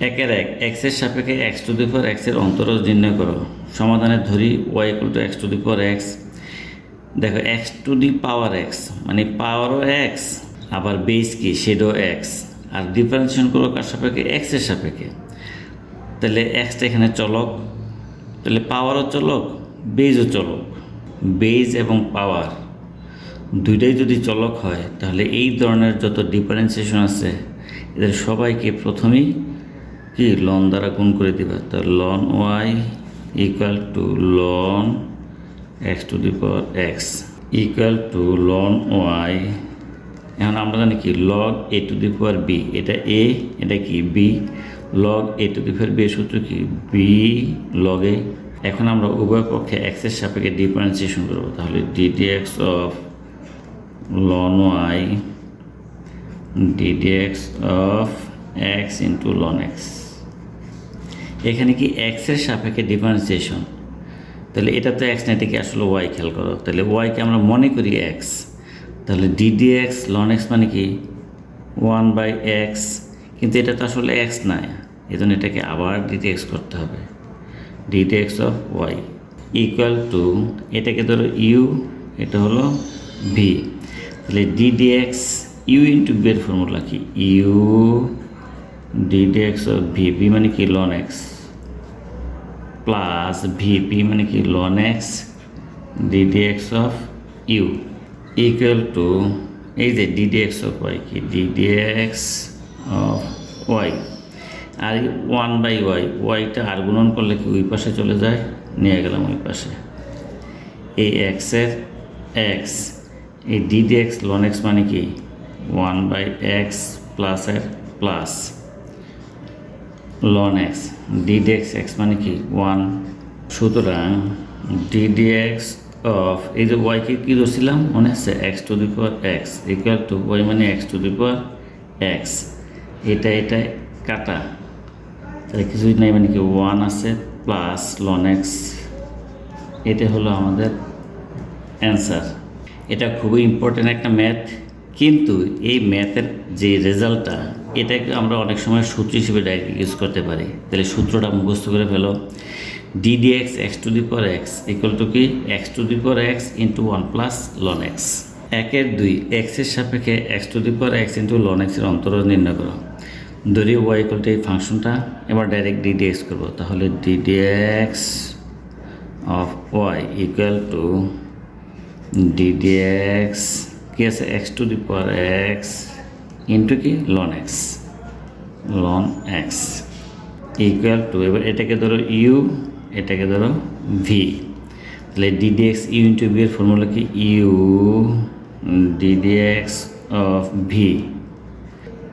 একের এক এক্সের সাপেক্ষে এক্স টু দি পাওয়ার এক্সের অন্তরজ নির্ণয় করো। সমাধানে ধরি y equal to x to the power x দেখো x to the power x মানে পাওয়ারও এক্স আবার বেস কি? সেটাও এক্স আর ডিফারেন্সিয়েশন করো কার সাপেক্ষে? এক্সের সাপেক্ষে। তাহলে এক্সটা এখানে চলক। তাহলে পাওয়ারও চলক বেজও চলক। বেজ এবং পাওয়ার দুইটাই যদি চলক হয়, তাহলে এই ধরনের যত ডিফারেন্সিয়েশন আছে, এদের সবাইকে প্রথমেই কি? লন দ্বারা গুণ করে দিবা। তো ln y equal to ln x to the power x equal to ln y এখন আমরা জানি কি? Log a to the power b এটা এ এটা কি? B log a to the power b সূত্র কি? বি লগ এখন আমরা উভয় পক্ষে এক্সের সাপেক্ষে ডিফারেন্সিয়েশন করব। তাহলে d d x of ln y d d x of x into ln x এখানে কি এক্সের সাপেক্ষে ডিফারেন্সিয়েশন তাহলে এটা তো এক্স না এটাকে আসলে ওয়াই খেয়াল করো। তাহলে ওয়াইকে আমরা মনে করি এক্স তাহলে ডিডি এক্স লন এক্স মানে কি? ওয়ান বাই এক্স কিন্তু এটা তো আসলে এক্স না এই জন্য এটাকে আবার ডিডিএক্স করতে হবে। D d x of y equal to এটাকে ধরো ইউ এটা হলো ভি তাহলে d d x u into বের ফর্মুলা কি? U d d x of v v মানে কি? Ln x plus v p মানে কি ln x d d x of u equal to এই যে d d x of y কি? D d x of y R one by y ওয়াইটা আর করলে কি ওই পাশে চলে যায়? নিয়ে গেলাম ওই পাশে। এই এক্সের এক্স এই ডিডিএক্স লন এক্স মানে কি? ওয়ান বাই এক্স প্লাসের plus ln x d d x x মানে কি? ওয়ান সুতরাং ডিডিএক্স অফ এই যে ওয়াইকে কী ধরছিলাম? মনে আছে x to the power x equal to y মানে x to the power x এটা এটা কাটা। তাহলে কিছুই নাই মানে কি? ওয়ান আছে প্লাস লন এক্স এটা হলো আমাদের অ্যান্সার এটা খুবই ইম্পর্ট্যান্ট একটা ম্যাথ কিন্তু এই ম্যাথের যে রেজাল্টটা এটাকে আমরা অনেক সময় সূত্র হিসেবে ডাইরেক্ট ইউজ করতে পারি। তাহলে সূত্রটা মুখস্থ করে ফেলো। D d x x x to the power x equal to কি? X to the power x into one plus ln x একের দুই এক্সের সাপেক্ষে x to the power x into ln এক্সের অন্তর নির্ণয় করো। ধরি ওয়াই ইকুয়াল টু এই ফাংশনটা, এবার ডাইরেক্ট ডিডিএক্স করব। তাহলে d d x of y equal to d d x কি আছে? X to the power x into কি? Ln x ln x equal to এবার এটাকে ধরো ইউ এটাকে ধরো ভি তাহলে d d x u into v এর ফর্মুলা কি? U d d x of v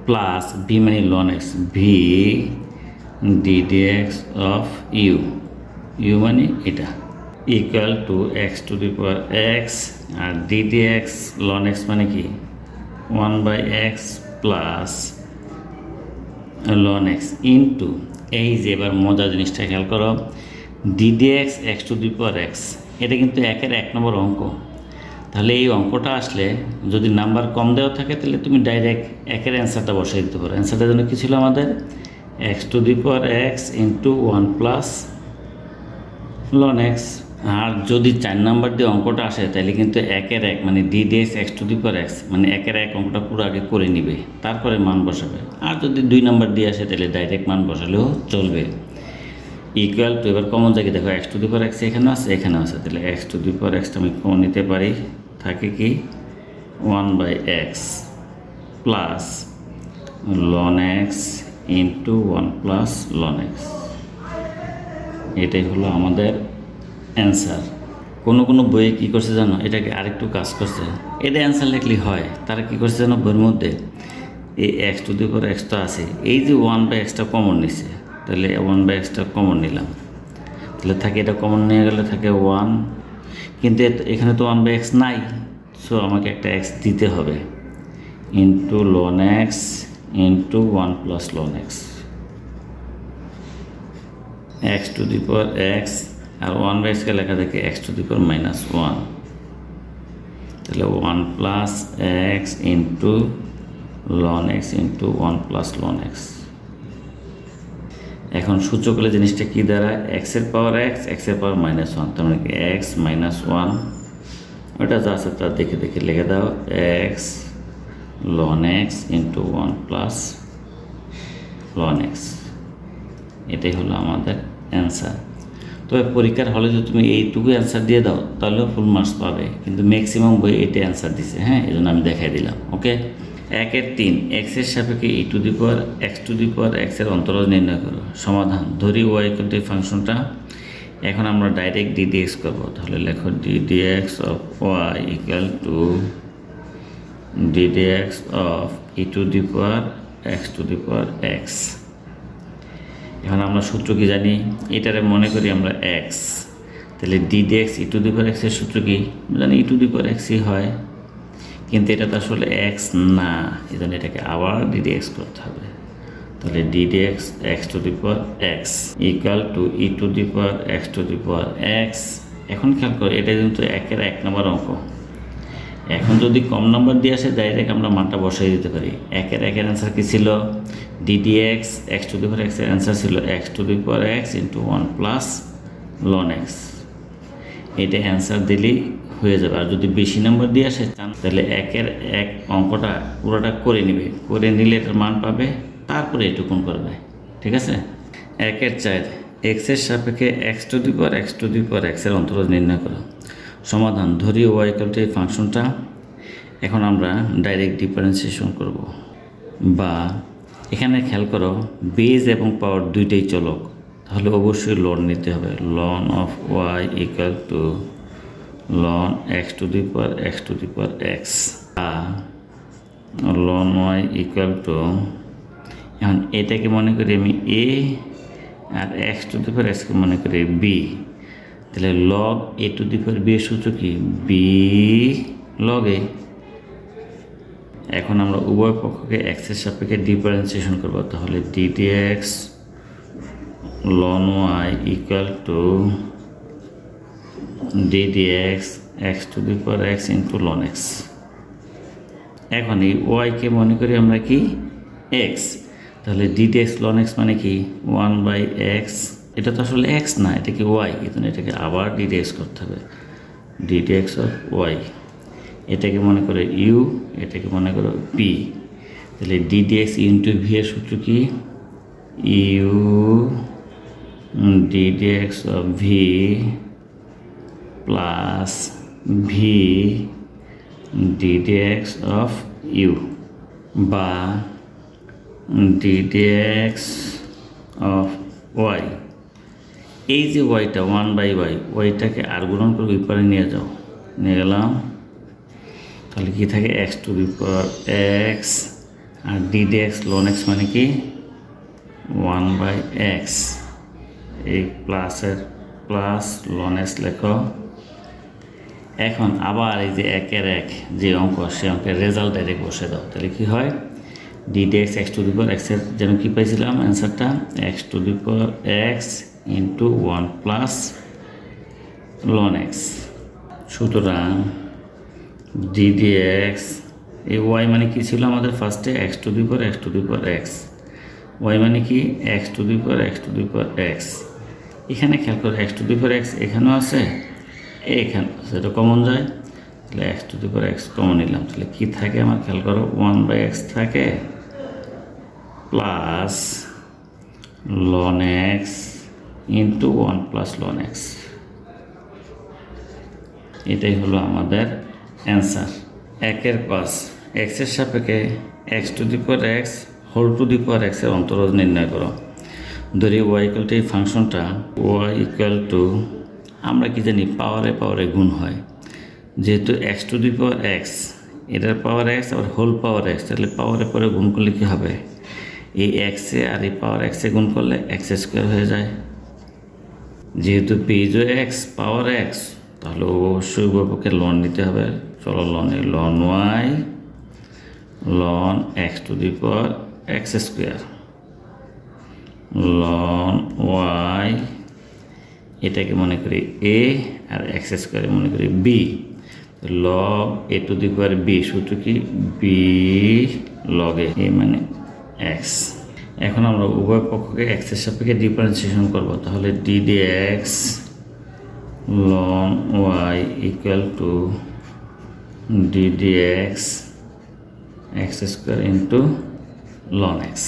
plus v মানে ln x v d d x of u u মানে এটা। Equal to x to the power x R d d x ln x মানে কি? One by x plus ln x into এই যে এবার মজার জিনিসটা খেয়াল করো d d x x to the power x এটা কিন্তু একের এক নম্বর অঙ্ক। তাহলে এই অঙ্কটা আসলে যদি নাম্বার কম দেওয়া থাকে, তাহলে তুমি ডাইরেক্ট একের অ্যান্সারটা বসাই দিতে পারো। অ্যান্সারটার জন্য কী ছিল আমাদের? X to the power x into one plus ln x আর যদি চার নাম্বার দিয়ে অঙ্কটা আসে, তাহলে কিন্তু একের এক মানে d d x x to the power x মানে একের এক অঙ্কটা পুরো আগে করে নিবে, তারপরে মান বসাবে। আর যদি দুই নাম্বার দিয়ে আসে, তাহলে ডাইরেক্ট মান বসালেও চলবে। ইকুয়াল টু এবার কমন জায়গায় দেখো x to the power x এখানে আছে এখানে আছে, তাহলে এক্স টু দি পাওয়ার এক্সটা আমি কমন নিতে পারি। থাকে কি? One by x plus ln x into one plus ln x এটাই হলো আমাদের অ্যান্সার। কোনো কোনো বইয়ে কী করছে জানো? এটাকে আরেকটু কাজ করছে। এটা অ্যান্সার লিখলে হয়। তারা কী করছে জানো? বইয়ের মধ্যে এই এক্স টু দি পর এক্স তো আছে। এই যে ওয়ান বাই এক্সটা কমন নিছে, তাহলে ওয়ান বাই এক্সটা কমন নিলাম। তাহলে থাকে এটা কমন নিয়ে গেলে থাকে ওয়ান কিন্তু এখানে তো ওয়ান বাই এক্স নাই। সো আমাকে একটা এক্স দিতে হবে। Into ln x into one plus ln x x to the পর এক্স আর ওয়ান বাই এক্সকে লেখা থাকে x to the power minus one তাহলে one plus x into ln x into one plus ln x এখন সূত্র করলে জিনিসটা কী দ্বারা? এক্সের পাওয়ার এক্স এক্সের পাওয়ার মাইনাস ওয়ান তার মানে কি এক্স মাইনাস ওয়ান ওটা যা আছে তা দেখে দেখে লিখে দাও। X ln x into one plus ln x এটাই হলো আমাদের অ্যান্সার তবে পরীক্ষার হলে যদি তুমি এইটুকু অ্যান্সার দিয়ে দাও, তাহলেও ফুল মার্কস পাবে। কিন্তু ম্যাক্সিমাম বই এটাই অ্যান্সার দিছে হ্যাঁ? এই জন্য আমি দেখাই দিলাম ওকে একের তিন এক্সের সাপেক্ষে e to the power x to the power এক্সের অন্তরাল নির্ণয় করো। সমাধান, ধরি ওয়াই কিন্তু এই ফাংশনটা। এখন আমরা ডাইরেক্ট ডিডিএক্স করব, তাহলে লেখো d d x of y equal to d d x of e to the power x to the power x এখন আমরা সূত্র কি জানি? এটারে মনে করি আমরা এক্স তাহলে d d x e to the power এক্সের সূত্র কি? জানি ই টু দি পাওয়ার এক্সই হয়। কিন্তু এটা তো আসলে এক্স না। এই জন্য এটাকে আবার ডিডি এক্স করতে হবে। তাহলে d d x x to the x equal to e to the x to the x এখন খেয়াল করো, এটা কিন্তু একের এক নম্বর অঙ্ক। এখন যদি কম নাম্বার দিয়ে আসে ডাইরেক্ট আমরা মানটা বসাই দিতে পারি। একের একের অ্যান্সার কী ছিল? D d x x to the power এক্সের অ্যান্সার ছিল x to the power x into one plus ln x এটা অ্যান্সার দিলেই হয়ে যাবে। আর যদি বেশি নাম্বার দিয়ে আসে, চান তাহলে একের এক অঙ্কটা পুরোটা করে নেবে। করে নিলে এটার মান পাবে, তারপরে এটুকুন করবে। ঠিক আছে? একের চার এক্সের সাপেক্ষে x to the power x to the power এক্সের অন্তরাল নির্ণয় করো। সমাধান ধরি ওয়াই ইকালটি এই ফাংশনটা এখন আমরা ডাইরেক্ট ডিফারেন্সিয়েশন করব। বা এখানে খেয়াল করো বেজ এবং পাওয়ার দুইটাই চলক, তাহলে অবশ্যই লন নিতে হবে। Ln of y equal to ln x to the power x to the power x বা লন ওয়াই ইকুয়াল টু এখন এটাকে মনে করি আমি এ আর এক্স টু দি পাওয়ার এক্সকে মনে করি বি তাহলে log a to the power b সূত্র কি? B log a. এখন আমরা উভয় পক্ষকে এক্সের সাপেক্ষে ডিফারেন্সিয়েশন করব। তাহলে d d x ln y equal to d d x x to the power x into ln x এখন এই ওয়াইকে মনে করি আমরা কি? এক্স তাহলে ডিডি এক্স লন এক্স মানে কি? ওয়ান বাই এক্স এটা তো আসলে এক্স না এটা কি ওয়াই জন্য এটাকে আবার ডিডি এক্স করতে হবে। ডিডি এক্স অফ ওয়াই এটাকে মনে করে ইউ এটাকে মনে করো পি তাহলে ডিডি এক্স ইন্টু ভি এর সূত্র কি? U d d x of v plus v d d x of u বা d d x of y এই যে ওয়াইটা ওয়ান বাই ওয়াই ওয়াইটাকে আর গুণন করে ওই পারে নিয়ে যাও। নিয়ে গেলাম। তাহলে কি থাকে? X to power x R d d x ln x মানে কি? ওয়ান বাই এক্স এই প্লাসের প্লাস লন এক্স লেখো। এখন আবার এই যে একের এক যে অঙ্ক, সে অঙ্কের রেজাল্ট ডাইরেক্ট বসে দাও। তাহলে কি হয়? D d x x to power এক্সের যেন কী পাইছিলাম? অ্যান্সারটা x to power x into one plus ln x সুতরাং ডিডি এক্স এই ওয়াই মানে কী ছিল আমাদের ফার্স্টে x to the power x to the power x y মানে কি? X to the power x to the power x এখানে খেয়াল করো x to the power x এখানেও আছে এখানে সেটা কমন যায়। তাহলে x to the power x common নিলাম। তাহলে কী থাকে? আমার খেয়াল করো ওয়ান বাই এক্স থাকে plus ln x into one plus ln x এটাই হলো আমাদের অ্যান্সার একের পাঁচ এক্সের সাপেক্ষে x to the power x whole to the power এক্সের অন্তরজ নির্ণয় করো। ধরি ওয়াই ইকুয়াল টু এই ফাংশনটা ওয়াই ইকুয়াল টু আমরা কি জানি পাওয়ারে পাওয়ারে গুণ হয়। যেহেতু x to the power x এটার পাওয়ার এক্স আবার হোল পাওয়ার এক্স তাহলে পাওয়ারে পরে গুণ করলে কী হবে? এই এক্সে আর এই পাওয়ার এক্সে গুণ করলে এক্স স্কোয়ার হয়ে যায়। যেহেতু পেজও এক্স পাওয়ার এক্স তাহলে অবশ্যই উভয়পক্ষে লন নিতে হবে। চলো লনে ln y ln x to the power x square ln y এটাকে মনে করি এ আর এক্স স্কোয়ারে মনে করি b log a to the power b সূত্র কি? বি লগ এ মানে এক্স এখন আমরা উভয় পক্ষকে এক্সের সাপেক্ষে ডিফারেন্সিয়েশন করব। তাহলে d d x ln y equal to d d x x square into ln x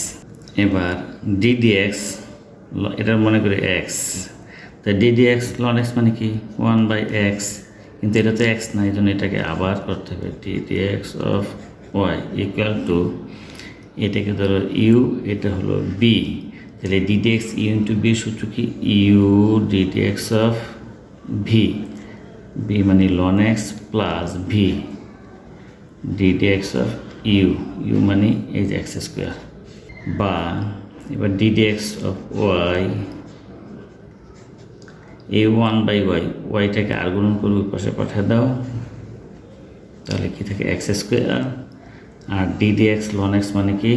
এবার ডি ডি এক্স এটার মনে করি এক্স তা d d x ln x মানে কি? ওয়ান বাই এক্স কিন্তু এটা তো এক্স না এই জন্য এটাকে আবার করতে হবে। D d x of y equal to এটাকে ধরো ইউ, এটা হলো বি। তাহলে d d x u into b সূত্র কি? U d d x of v b মানে ln x plus v d d x of u u মানে এই যে এক্স স্কোয়ার বা এবার d d x of y a one by y ওয়াইটাকে আর গুণন করে পাশে পাঠিয়ে দাও। তাহলে কি থাকে? এক্স স্কোয়ার আর d d x ln x মানে কি?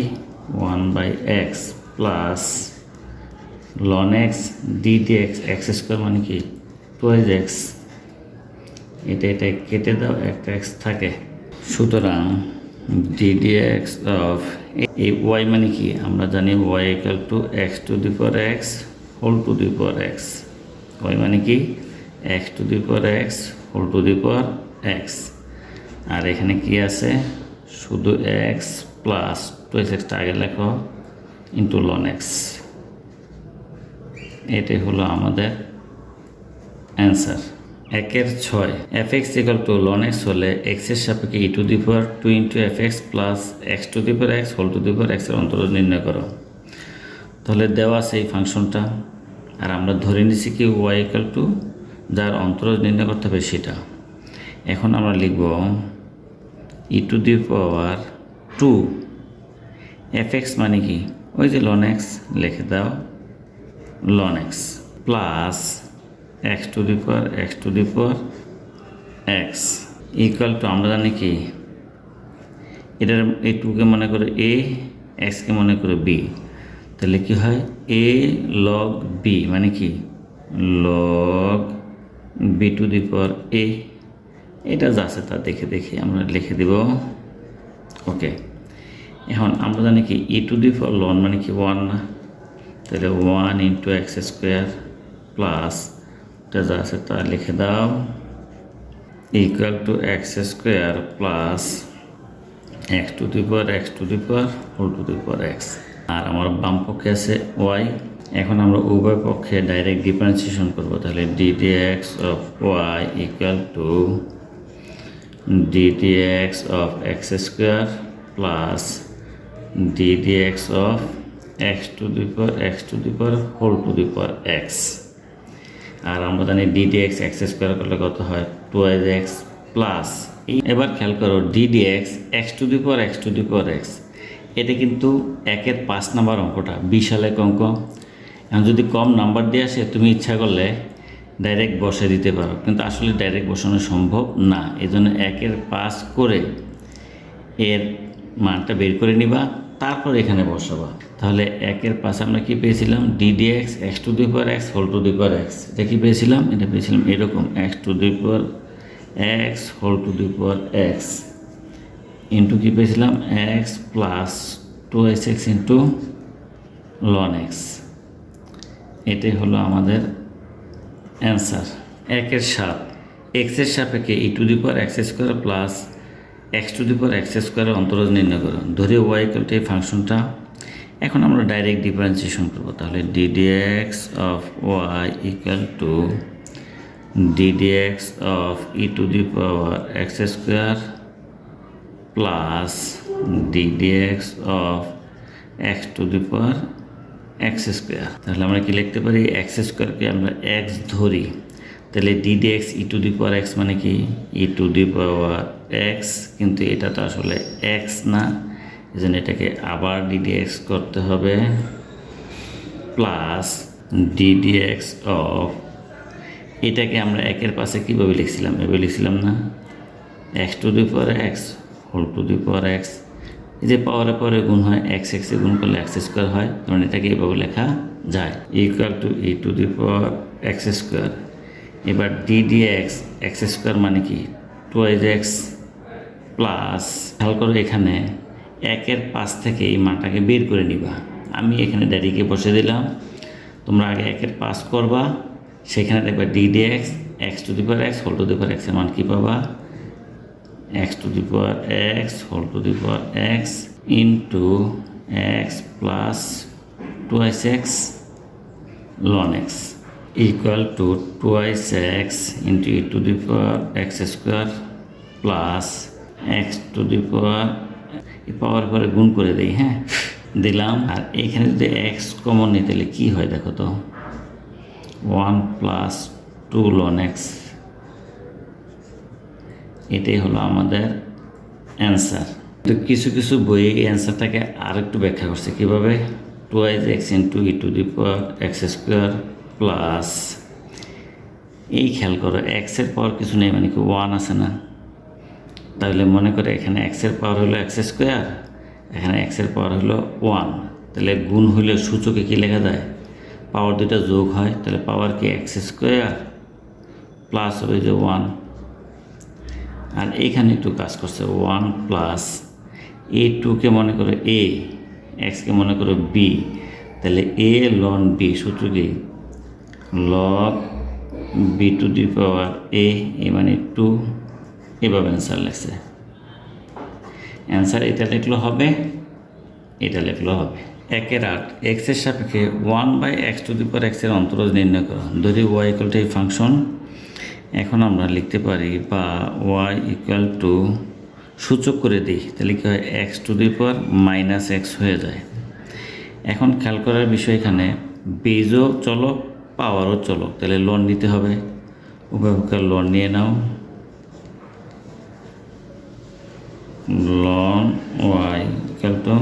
One by x plus ln x d d x x square মানে কি? টুয়েলভ এক্স এটা এটা কেটে দাও, একটা এক্স থাকে। সুতরাং ডি ডি এক্স অফ এই ওয়াই মানে কি? আমরা জানি y equal to x to the power x whole to the power x y মানে কি? X to the power x whole to the power x আর এখানে কি আছে? শুধু এক্স প্লাস টুয়েস এক্সটা আগে লেখো ইন্টু লন এক্স এটাই হলো আমাদের অ্যান্সার একের ছয় f x equal to ln x হলে এক্সের সাপেক্ষে e to the power two into f x plus x to the power x whole to the power এক্সের অন্তর নির্ণয় করো। তাহলে দেওয়া এই ফাংশনটা। আর আমরা ধরে নিছি কি ওয়াই ইকাল টু যার অন্তর নির্ণয় করতে হবে সেটা। এখন আমরা লিখব e to the power two f x মানে কি? ওই যে লন এক্স লিখে দাও। Ln x plus x to the power x to the power x equal to আমরা জানি কি? এটার এই টুকে মনে করে এ এক্সকে মনে করে বি তাহলে কি হয়? এ লগ বি মানে কি? Log b to the power a এটা যা আছে তা দেখে দেখে আমরা লিখে দিব। ওকে এখন আমরা জানি কি e to the power loan মানে কি ওয়ান না তাহলে one into x square plus এটা যা আছে তা লিখে দাও। Equal to x square plus x to the power x to the power whole to the power x আর আমার বাম পক্ষে আছে ওয়াই এখন আমরা উভয় পক্ষে ডাইরেক্ট ডিফারেন্সিয়েশন করব। তাহলে d d x of y equal to x square plus d d x of x to the power x to the power whole to the power x আর আমরা জানি ডিডি এক্স স্কোয়ার করলে কত হয়? Twelve x plus এবার খেয়াল করো d d x x to the power x to the power x এটা কিন্তু একের পাঁচ নাম্বার অঙ্কটা, বিশাল এক অঙ্ক। এখন যদি কম নাম্বার দিয়ে আসে, তুমি ইচ্ছা করলে ডাইরেক্ট বসে দিতে পারো। কিন্তু আসলে ডাইরেক্ট বসানো সম্ভব না। এই জন্য একের পাস করে এর মানটা বের করে নিবা, তারপর এখানে বসাবা। তাহলে একের পাশে আমরা কি পেয়েছিলাম? D d x x to the power x whole to the power x এটা কি পেয়েছিলাম? এটা পেয়েছিলাম এরকম x to the power x whole to the power x into কী পেয়েছিলাম? X plus two x x into ln x এটাই হলো আমাদের অ্যান্সার। একের সাত। এক্সের সাপেক্ষে e to the power x square plus x to the power x স্কোয়ারের অন্তরজ নির্ণয় করো। ধরে ওয়াই ইকালটা এই ফাংশনটা। এখন আমরা ডাইরেক্ট ডিফারেন্সিয়েশন করব। তাহলে d d x of y equal to d d x of e to the power x square plus d d x of x to the power x square তাহলে আমরা কি লিখতে পারি? এক্স স্কোয়ারকে আমরা x ধরি। তাহলে d d x e to the power x মানে কি? E to the power x কিন্তু এটা তো আসলে এক্স না। এই এটাকে আবার ডিডি এক্স করতে হবে প্লাস ডিডি এক্স অফ এটাকে আমরা একের পাশে কীভাবে লিখছিলাম? এভাবে লিখছিলাম না। X to the power x whole to the power x এই যে পাওয়ারে পরে গুণ হয় এক্স এক্সে গুণ করলে এক্স স্কোয়ার হয় তখন এটাকে এইভাবে লেখা যায়। Equal to e to the power x square এবার d d x x square মানে কি? টুয়াইজ এক্স প্লাস খেয়াল করো এখানে একের পাশ থেকে এই মানটাকে বের করে নিবা। আমি এখানে ড্যাডিকে বসে দিলাম, তোমরা আগে একের পাস করবা, সেখানে দেখবা d d x x to the power x whole to the power এক্সের মান কী পাবা? X to the power x whole to the power x into x plus twice x ln x equal to twice x into e to the power x square plus x to the power, এই পাওয়ার পরে গুণ করে দিই হ্যাঁ? দিলাম। আর এখানে যদি x common নিই, তাহলে কী হয় দেখো তো? One plus two ln x এটাই হলো আমাদের অ্যান্সার তো কিছু কিছু বইয়ে এই অ্যান্সারটাকে আর একটু ব্যাখ্যা করছে। কীভাবে? Twice x into e to the power x square plus এই খেয়াল করো এক্সের পাওয়ার কিছু নেই মানে কি ওয়ান আছে না? তাহলে মনে করে এখানে এক্সের পাওয়ার হলো এক্স স্কোয়ার এখানে এক্সের পাওয়ার হলো ওয়ান তাহলে গুণ হইলে সূচকে কী লেখা যায়? পাওয়ার দুটা যোগ হয়, তাহলে পাওয়ার কি এক্স স্কোয়ার প্লাস হবে যে ওয়ান আর এইখানে একটু কাজ করছে ওয়ান প্লাস এ টুকে মনে করো এ এক্সকে মনে করো বি তাহলে এ লন বি সূত্র কি log b to the power a a মানে টু এভাবে অ্যান্সার লাগছে অ্যান্সার এটা লিখলেও হবে, এটা লিখলেও হবে। একের আট এক্সের সাপেক্ষে one by x to the power এক্সের অন্তরজ নির্ণয় করো। ধরি ওয়াই টু এই ফাংশন এখন আমরা লিখতে পারি বা ওয়াই ইকুয়াল টু সূচক করে দিই। তাহলে কী হয়? X to the power minus x হয়ে যায়। এখন খেয়াল করার বিষয় এখানে বীজও চলক পাওয়ারও চলক। তাহলে লোন নিতে হবে। উভয়পক্ষের লোন নিয়ে নাও। লন ওয়াই ইকুয়াল টু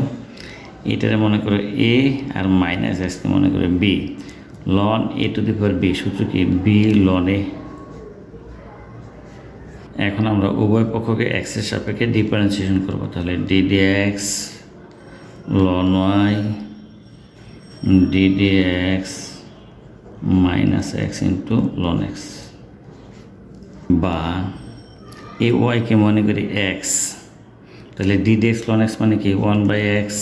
এটারে মনে করো এ আর মাইনাস এক্সকে মনে করে b ln a to the power b সূত্র কি বি লন এ এখন আমরা উভয় পক্ষকে এক্সের সাপেক্ষে ডিফারেন্সিয়েশন করব। তাহলে d d x ln y d d x minus x into ln x বা এই ওয়াইকে মনে করি এক্স তাহলে ডিডি এক্স লন এক্স মানে কি? ওয়ান বাই এক্স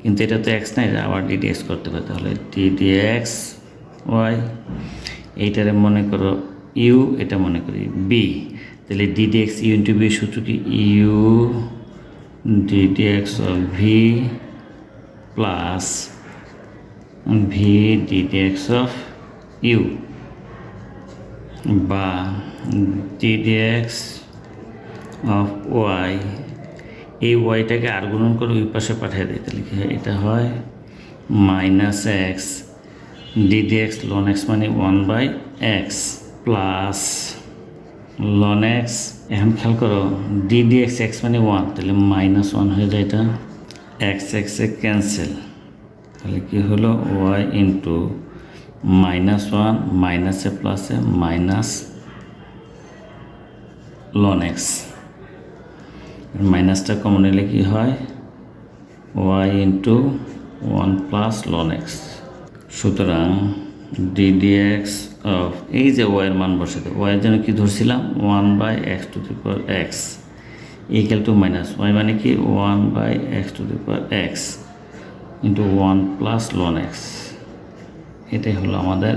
কিন্তু এটা তো এক্স নাই, আবার ডিডি এক্স করতে পারে তাহলে ডিডি এক্স ওয়াই এইটারে মনে করো ইউ এটা মনে করি বি তাহলে d d x u into v সূত্র কি? U d d x of v plus v d d x of u বা d d x of y এই ওয়াইটাকে আর গুণন করে ওই পাশে পাঠিয়ে দিই তাহলে কি হয়? এটা হয় minus x d d x ln x মানে one by x plus ln x এখন খেয়াল করো ডিডি এক্স এক্স মানে ওয়ান তাহলে মাইনাস ওয়ান হয়ে যায় এটা। এক্স এক্সে ক্যান্সেল তাহলে কী হলো? ওয়াই ইন্টু মাইনাস ওয়ান মাইনাসে প্লাসে মাইনাস লন এক্স মাইনাসটা কমন এলে কী হয়? Y into one plus ln x সুতরাং ডিডিএক্স অফ এই যে ওয়াইয়ের মান বসাতে ওয়াইয়ের জন্য কি ধরছিলাম? One by x to the power x equal to minus y মানে কি? One by x to the power x into one plus ln x এটাই হলো আমাদের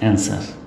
অ্যান্সার